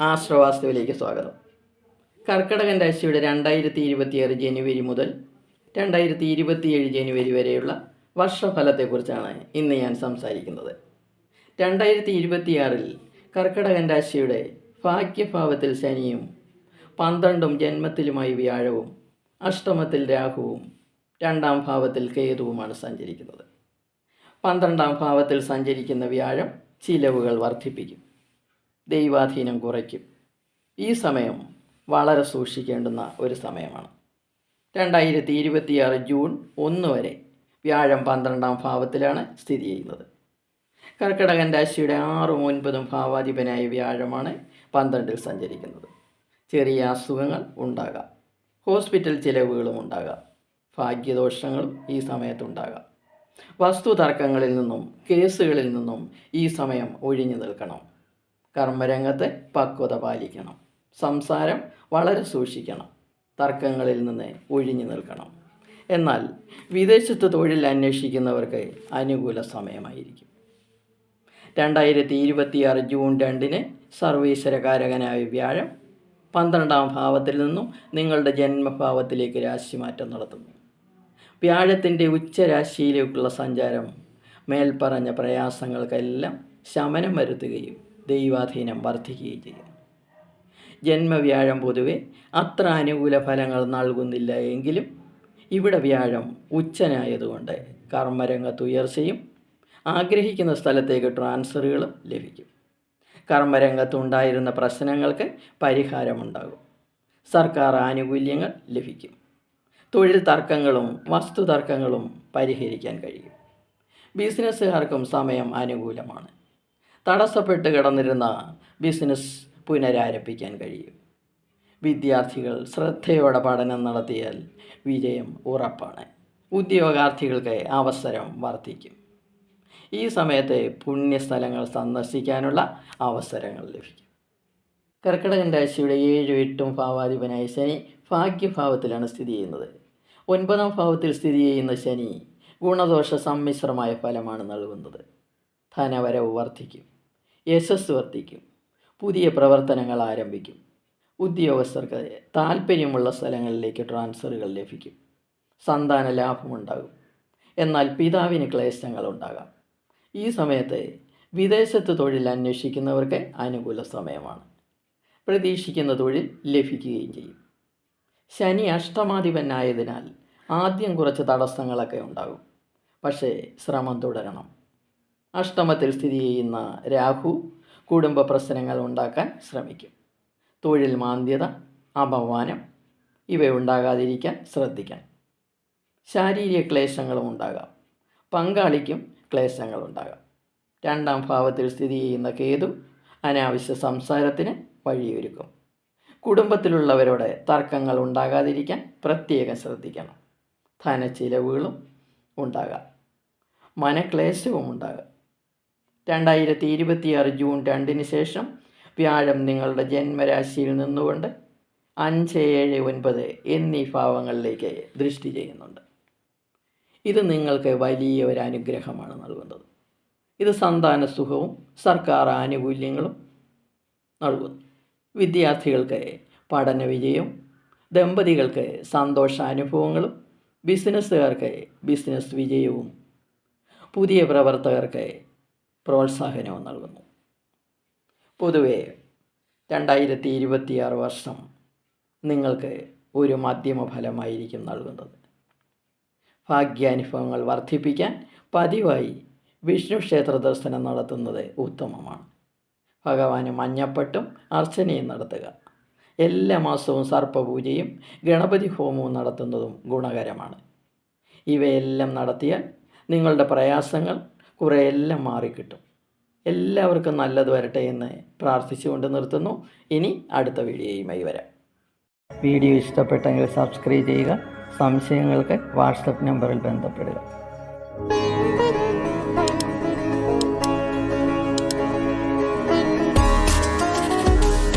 ആശ്രവാസ്തുവിലേക്ക് സ്വാഗതം. കർക്കടകൻ രാശിയുടെ രണ്ടായിരത്തി ഇരുപത്തിയാറ് ജനുവരി മുതൽ രണ്ടായിരത്തി ഇരുപത്തിയേഴ് ജനുവരി വരെയുള്ള വർഷഫലത്തെക്കുറിച്ചാണ് ഇന്ന് ഞാൻ സംസാരിക്കുന്നത്. രണ്ടായിരത്തി ഇരുപത്തിയാറിൽ കർക്കടകൻ രാശിയുടെ ഭാഗ്യഭാവത്തിൽ ശനിയും പന്ത്രണ്ടും ജന്മത്തിലുമായി വ്യാഴവും അഷ്ടമത്തിൽ രാഹുവും രണ്ടാം ഭാവത്തിൽ കേതുവുമാണ് സഞ്ചരിക്കുന്നത്. പന്ത്രണ്ടാം ഭാവത്തിൽ സഞ്ചരിക്കുന്ന വ്യാഴം ചിലവുകൾ വർദ്ധിപ്പിക്കും. ദൈവാധീനം കുറയ്ക്കും. ഈ സമയം വളരെ സൂക്ഷിക്കേണ്ടുന്ന ഒരു സമയമാണ്. രണ്ടായിരത്തി ഇരുപത്തിയാറ് ജൂൺ ഒന്ന് വരെ വ്യാഴം പന്ത്രണ്ടാം ഭാവത്തിലാണ് സ്ഥിതി ചെയ്യുന്നത്. കർക്കിടകൻ രാശിയുടെ ആറും ഒൻപതും ഭാവാധിപനായ വ്യാഴമാണ് പന്ത്രണ്ടിൽ സഞ്ചരിക്കുന്നത്. ചെറിയ അസുഖങ്ങൾ ഉണ്ടാകാം. ഹോസ്പിറ്റൽ ചിലവുകളും ഉണ്ടാകാം. ഭാഗ്യദോഷങ്ങളും ഈ സമയത്തുണ്ടാകാം. വസ്തു തർക്കങ്ങളിൽ നിന്നും കേസുകളിൽ നിന്നും ഈ സമയം ഒഴിഞ്ഞു നിൽക്കണം. കർമ്മരംഗത്ത് പക്വത പാലിക്കണം. സംസാരം വളരെ സൂക്ഷിക്കണം. തർക്കങ്ങളിൽ നിന്ന് ഒഴിഞ്ഞു നിൽക്കണം. എന്നാൽ വിദേശത്ത് തൊഴിൽ അന്വേഷിക്കുന്നവർക്ക് അനുകൂല സമയമായിരിക്കും. രണ്ടായിരത്തി ഇരുപത്തിയാറ് ജൂൺ രണ്ടിന് സർവീശ്വരകാരകനായ വ്യാഴം പന്ത്രണ്ടാം ഭാവത്തിൽ നിന്നും നിങ്ങളുടെ ജന്മഭാവത്തിലേക്ക് രാശിമാറ്റം നടത്തുന്നു. വ്യാഴത്തിന്റെ ഉച്ചരാശിയിലേക്കുള്ള സഞ്ചാരം മേൽപ്പറഞ്ഞ പ്രയാസങ്ങൾക്കെല്ലാം ശമനം വരുത്തുകയും ദൈവാധീനം വർദ്ധിക്കുകയും ചെയ്യും. ജന്മവ്യാഴം പൊതുവെ അത്ര അനുകൂല ഫലങ്ങൾ നൽകുന്നില്ല എങ്കിലും ഇവിടെ വ്യാഴം ഉച്ചനായതുകൊണ്ട് കർമ്മരംഗത്ത് ഉയർച്ചയും ആഗ്രഹിക്കുന്ന സ്ഥലത്തേക്ക് ട്രാൻസ്ഫറുകളും ലഭിക്കും. കർമ്മരംഗത്തുണ്ടായിരുന്ന പ്രശ്നങ്ങൾക്ക് പരിഹാരമുണ്ടാകും. സർക്കാർ ആനുകൂല്യങ്ങൾ ലഭിക്കും. തൊഴിൽ തർക്കങ്ങളും വസ്തു തർക്കങ്ങളും പരിഹരിക്കാൻ കഴിയും. ബിസിനസ്സുകാർക്കും സമയം അനുകൂലമാണ്. തടസ്സപ്പെട്ട് കിടന്നിരുന്ന ബിസിനസ് പുനരാരംഭിക്കാൻ കഴിയും. വിദ്യാർത്ഥികൾ ശ്രദ്ധയോടെ പഠനം നടത്തിയാൽ വിജയം ഉറപ്പാണ്. ഉദ്യോഗാർത്ഥികൾക്ക് അവസരം വർദ്ധിക്കും. ഈ സമയത്ത് പുണ്യസ്ഥലങ്ങൾ സന്ദർശിക്കാനുള്ള അവസരങ്ങൾ ലഭിക്കും. കർക്കിടകൻ രാശിയുടെ ഏഴും എട്ടും ഭാവാധിപനായ ശനി ഭാഗ്യഭാവത്തിലാണ് സ്ഥിതി ചെയ്യുന്നത്. ഒൻപതാം ഭാവത്തിൽ സ്ഥിതി ചെയ്യുന്ന ശനി ഗുണദോഷ സമ്മിശ്രമായ ഫലമാണ് നൽകുന്നത്. ധനവരവ് വർദ്ധിക്കും. യശസ് വർദ്ധിക്കും. പുതിയ പ്രവർത്തനങ്ങൾ ആരംഭിക്കും. ഉദ്യോഗസ്ഥർക്ക് താല്പര്യമുള്ള സ്ഥലങ്ങളിലേക്ക് ട്രാൻസ്ഫറുകൾ ലഭിക്കും. സന്താന ലാഭമുണ്ടാകും. എന്നാൽ പിതാവിന് ക്ലേശങ്ങൾ ഉണ്ടാകാം. ഈ സമയത്ത് വിദേശത്ത് തൊഴിൽ അന്വേഷിക്കുന്നവർക്ക് അനുകൂല സമയമാണ്. പ്രതീക്ഷിക്കുന്ന തൊഴിൽ ലഭിക്കുകയും ചെയ്യും. ശനി അഷ്ടമാധിപനായതിനാൽ ആദ്യം കുറച്ച് തടസ്സങ്ങളൊക്കെ ഉണ്ടാകും. പക്ഷേ ശ്രമം തുടരണം. അഷ്ടമത്തിൽ സ്ഥിതി ചെയ്യുന്ന രാഹു കുടുംബ പ്രശ്നങ്ങൾ ഉണ്ടാക്കാൻ ശ്രമിക്കും. തൊഴിൽ മാന്ദ്യത അപമാനം ഇവ ഉണ്ടാകാതിരിക്കാൻ ശ്രദ്ധിക്കണം. ശാരീരിക ക്ലേശങ്ങളും ഉണ്ടാകാം. പങ്കാളിക്കും ക്ലേശങ്ങളുണ്ടാകാം രണ്ടാം ഭാവത്തിൽ സ്ഥിതി ചെയ്യുന്ന കേതു അനാവശ്യ സംസാരത്തിന് വഴിയൊരുക്കും. കുടുംബത്തിലുള്ളവരോട് തർക്കങ്ങൾ ഉണ്ടാകാതിരിക്കാൻ പ്രത്യേകം ശ്രദ്ധിക്കണം. ധനച്ചിലവുകളും ഉണ്ടാകാം. മനക്ലേശവും ഉണ്ടാകാം. രണ്ടായിരത്തി ഇരുപത്തിയാറ് ജൂൺ രണ്ടിന് ശേഷം വ്യാഴം നിങ്ങളുടെ ജന്മരാശിയിൽ നിന്നുകൊണ്ട് അഞ്ച് ഏഴ് ഒൻപത് എന്നീ ഭാവങ്ങളിലേക്ക് ദൃഷ്ടി ചെയ്യുന്നുണ്ട്. ഇത് നിങ്ങൾക്ക് വലിയ ഒരു അനുഗ്രഹമാണ് നൽകുന്നത്. ഇത് സന്താന സുഖവും സർക്കാർ ആനുകൂല്യങ്ങളും നൽകുന്നു. വിദ്യാർത്ഥികൾക്ക് പഠന വിജയവും ദമ്പതികൾക്ക് സന്തോഷാനുഭവങ്ങളും ബിസിനസ്സുകാർക്ക് ബിസിനസ് വിജയവും പുതിയ പ്രവർത്തകർക്ക് പ്രോത്സാഹനവും നൽകുന്നു. പൊതുവെ രണ്ടായിരത്തി ഇരുപത്തിയാറ് വർഷം നിങ്ങൾക്ക് ഒരു മാധ്യമ ഫലമായിരിക്കും നൽകുന്നത്. ഭാഗ്യാനുഭവങ്ങൾ വർദ്ധിപ്പിക്കാൻ പതിവായി വിഷ്ണു ക്ഷേത്ര ദർശനം നടത്തുന്നത് ഉത്തമമാണ്. ഭഗവാന് മഞ്ഞപ്പെട്ടും അർച്ചനയും നടത്തുക. എല്ലാ മാസവും സർപ്പപൂജയും ഗണപതി ഹോമവും നടത്തുന്നതും ഗുണകരമാണ്. ഇവയെല്ലാം നടത്തിയാൽ നിങ്ങളുടെ പ്രയാസങ്ങൾ കുറേയെല്ലാം മാറിക്കിട്ടും. എല്ലാവർക്കും നല്ലത് വരട്ടെ എന്ന് പ്രാർത്ഥിച്ചുകൊണ്ട് നിർത്തുന്നു. ഇനി അടുത്ത വീഡിയോയുമായി വരാം. വീഡിയോ ഇഷ്ടപ്പെട്ടെങ്കിൽ സബ്സ്ക്രൈബ് ചെയ്യുക സംശയങ്ങൾക്ക് വാട്സപ്പ് നമ്പറിൽ ബന്ധപ്പെടുക.